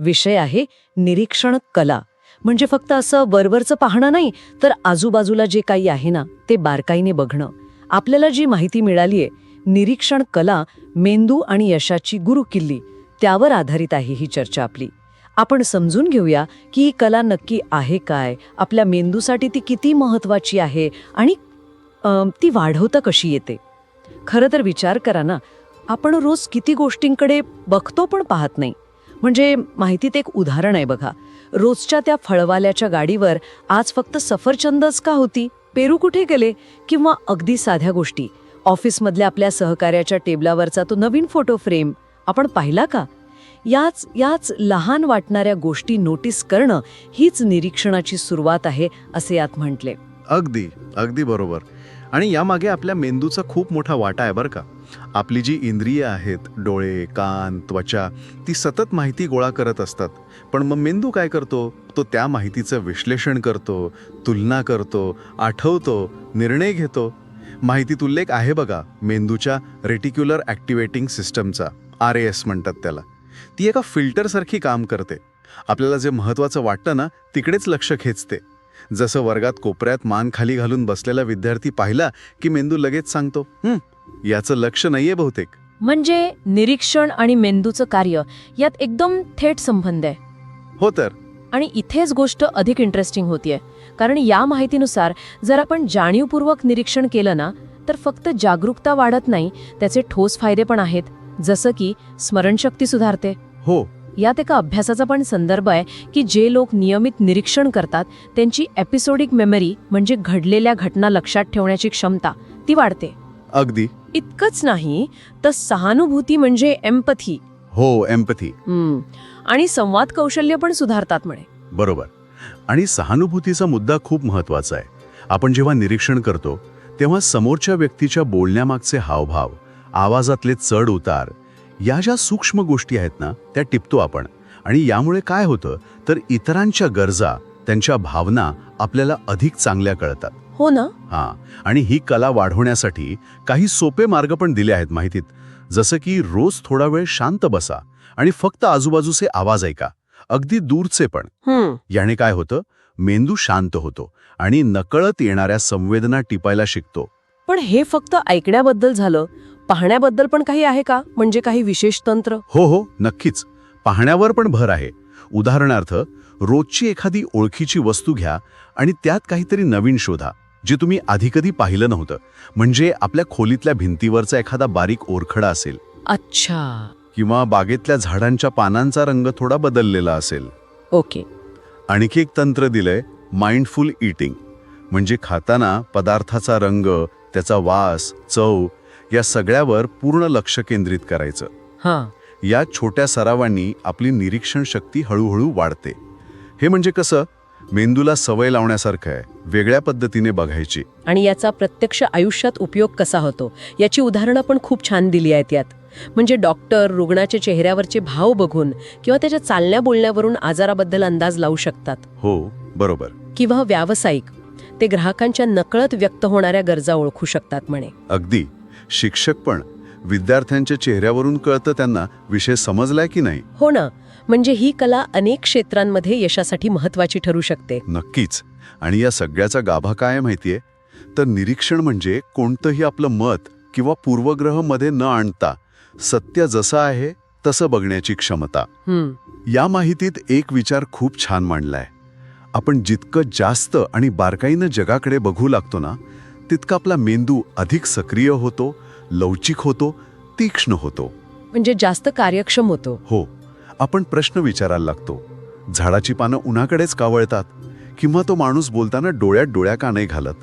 विषय आहे निरीक्षण कला. म्हणजे फक्त असं वरवरचं पाहणं नाही तर आजूबाजूला जे काही आहे ना ते बारकाईने बघणं. आपल्याला जी माहिती मिळालीये निरीक्षण कला मेंदू आणि यशाची गुरुकिल्ली त्यावर आधारित आहे ही चर्चा आपली. आपण समजून घेऊया की ही कला नक्की आहे काय आपल्या मेंदूसाठी ती किती महत्त्वाची आहे आणि ती वाढवता कशी येते? खरं तर विचार करा ना आपण रोज किती गोष्टींकडे बघतो पण पाहत नाही. म्हणजे माहितीत एक उदाहरण आहे बघा. रोजच्या त्या फळवाल्याच्या गाडीवर आज फक्त सफरचंदच का होती? पेरू कुठे गेले? किंवा अगदी साध्या गोष्टी. ऑफिसमधल्या आपल्या सहकार्याच्या टेबलावरचा तो नवीन फोटो फ्रेम. आपण पाहिला का? याच याच लहान वाटणाऱ्या गोष्टी नोटीस करणं हीच निरीक्षणाची सुरुवात आहे असे यात म्हटले. अगदी अगदी बरोबर. आणि यामागे आपल्या मेंदूचा खूप मोठा वाटा आहे बरं का? आपली जी इंद्रिय आहेत डोळे कान त्वचा ती सतत माहिती गोळा करत असतात. पण मग मेंदू काय करतो? तो त्या माहितीचं विश्लेषण करतो तुलना करतो आठवतो निर्णय घेतो. माहितीत उल्लेख आहे बघा मेंदूच्या रेटिक्युलर ॲक्टिवेटिंग सिस्टमचा आर ए एस म्हणतात त्याला. ती एका फिल्टरसारखी काम करते. आपल्याला जे महत्त्वाचं वाटतं ना तिकडेच लक्ष खेचते. जसं वर्गात कोपऱ्यात मान खाली घालून बसलेला विद्यार्थी पाहिला की मेंदू लगेच सांगतो याचं लक्ष नाहीये बहुतेक. म्हणजे निरीक्षण आणि मेंदूचं कार्य यात एकदम थेट संबंध आहे. हो तर. आणि इथेच गोष्ट अधिक इंटरेस्टिंग होतीये. कारण या माहितीनुसार जर आपण जाणीवपूर्वक निरीक्षण केलं ना तर फक्त जागरूकता वाढत नाही त्याचे ठोस फायदे पण आहेत. जसं की स्मरणशक्ती सुधारते. हो. यात एका अभ्यासाचा पण संदर्भ आहे की जे लोक नियमित निरीक्षण करतात त्यांची एपिसोडिक मेमरी म्हणजे घडलेल्या घटना लक्षात ठेवण्याची क्षमता ती वाढते. अगदी. इतकंच नाही तर सहानुभूती म्हणजे एम्पथी हो एम्पथी आणि संवाद कौशल्य पण सुधारतात म्हणे. बरोबर. आणि सहानुभूतीचा मुद्दा खूप महत्त्वाचा आहे. आपण जेव्हा निरीक्षण करतो तेव्हा समोरच्या व्यक्तीच्या बोलण्यामागचे हावभाव आवाजातले चढ उतार या ज्या सूक्ष्म गोष्टी आहेत ना त्या टिपतो आपण. आणि यामुळे काय होतं तर इतरांच्या गरजा त्यांच्या भावना आपल्याला अधिक चांगल्या कळतात. हो ना? हां. आणि ही कला वाढवण्यासाठी काही सोपे मार्ग पण दिले आहेत माहितीत. जसं की रोज थोडा वेळ शांत बसा आणि फक्त आजूबाजूचे आवाज ऐका. अगदी दूरचे पण. याने काय होतं मेंदू शांत होतो आणि नकळत येणाऱ्या संवेदना टिपायला शिकतो. पण हे फक्त ऐकण्याबद्दल झालं पाहण्याबद्दल पण काही आहे का? म्हणजे काही विशेष तंत्र? हो हो नक्कीच. पाहण्यावर पण भर आहे. उदाहरणार्थ रोजची एखादी ओळखीची वस्तू घ्या आणि त्यात काहीतरी नवीन शोधा जे तुम्ही आधी कधी पाहिलं नव्हतं. म्हणजे आपल्या खोलीतल्या भिंतीवरचा एखादा बारीक ओरखडा असेल. अच्छा. किंवा बागेतल्या झाडांच्या पानांचा रंग थोडा बदललेला असेल. ओके. आणखी एक तंत्र दिलंय माइंडफुल ईटिंग. म्हणजे खाताना पदार्थाचा रंग त्याचा वास चव या सगळ्यावर पूर्ण लक्ष केंद्रित करायचं. हा. या छोट्या सरावांनी आपली निरीक्षण शक्ती हळूहळू वाढते. हे म्हणजे कसं? मेंदूला सवय लावण्यासारखं आहे वेगळ्या पद्धतीने बघायची. आणि याचा प्रत्यक्ष आयुष्यात उपयोग कसा होतो? याची उदाहरणं पण खूप छान दिली आहेत यात. म्हणजे डॉक्टर रुग्णाच्या चेहऱ्यावरचे भाव बघून किंवा त्याच्या चालण्या बोलण्यावरून आजाराबद्दल अंदाज लावू शकतात. हो बरोबर. किंवा व्यावसायिक ते ग्राहकांच्या नकळत व्यक्त होणाऱ्या गरजा ओळखू शकतात म्हणे. अगदी. शिक्षक पण विद्यार्थ्यांच्या चेहऱ्यावरून कळतं त्यांना विषय समजलाय की नाही. हो ना. म्हणजे ही कला अनेक क्षेत्रांमध्ये यशासाठी महत्वाची ठरू शकते. नक्कीच. आणि या सगळ्याचा गाभा काय माहितीये? तर निरीक्षण म्हणजे कोणतंही आपलं मत किंवा पूर्वग्रहमध्ये न आणता सत्य जसं आहे तसं बघण्याची क्षमता. या माहितीत एक विचार खूप छान मांडलाय. आपण जितकं जास्त आणि बारकाईनं जगाकडे बघू लागतो ना तितका आपला मेंदू अधिक सक्रिय होतो लवचिक होतो तीक्ष्ण होतो. म्हणजे जास्त कार्यक्षम होतो. हो आपण प्रश्न विचारायला लागतो. झाडाची पानं उन्हाकडेच कावळतात किंवा तो माणूस बोलताना डोळ्यात डोळ्या का नाही घालत?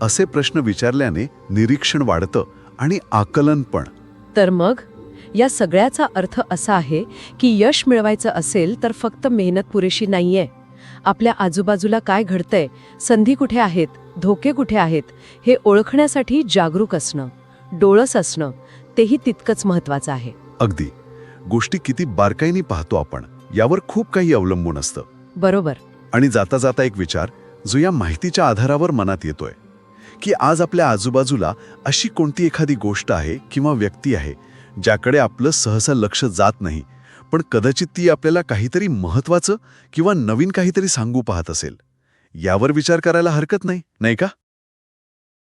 असे प्रश्न विचारल्याने निरीक्षण वाढतं आणि आकलन पण. तर मग या सगळ्याचा अर्थ असा आहे की यश मिळवायचं असेल तर फक्त मेहनत पुरेशी नाहीये. आपल्या आजूबाजूला काय घडतंय संधी कुठे आहेत धोके कुठे आहेत हे ओळखण्यासाठी जागरूक असणं डोळस असणं तेही तितकंच महत्वाचं आहे. अगदी. गोष्टी किती बारकाईने पाहतो आपण यावर खूप काही अवलंबून असतं. बरोबर. आणि जाता जाता एक विचार जो या माहितीच्या आधारावर मनात येतोय की आज आपल्या आजूबाजूला अशी कोणती एखादी गोष्ट आहे किंवा व्यक्ती आहे ज्याकडे आपलं सहसा लक्ष जात नाही पण कदाचित ती आपल्याला काहीतरी महत्वाचं किंवा नवीन काहीतरी सांगू पाहत असेल. यावर विचार करायला हरकत नाही नाही का?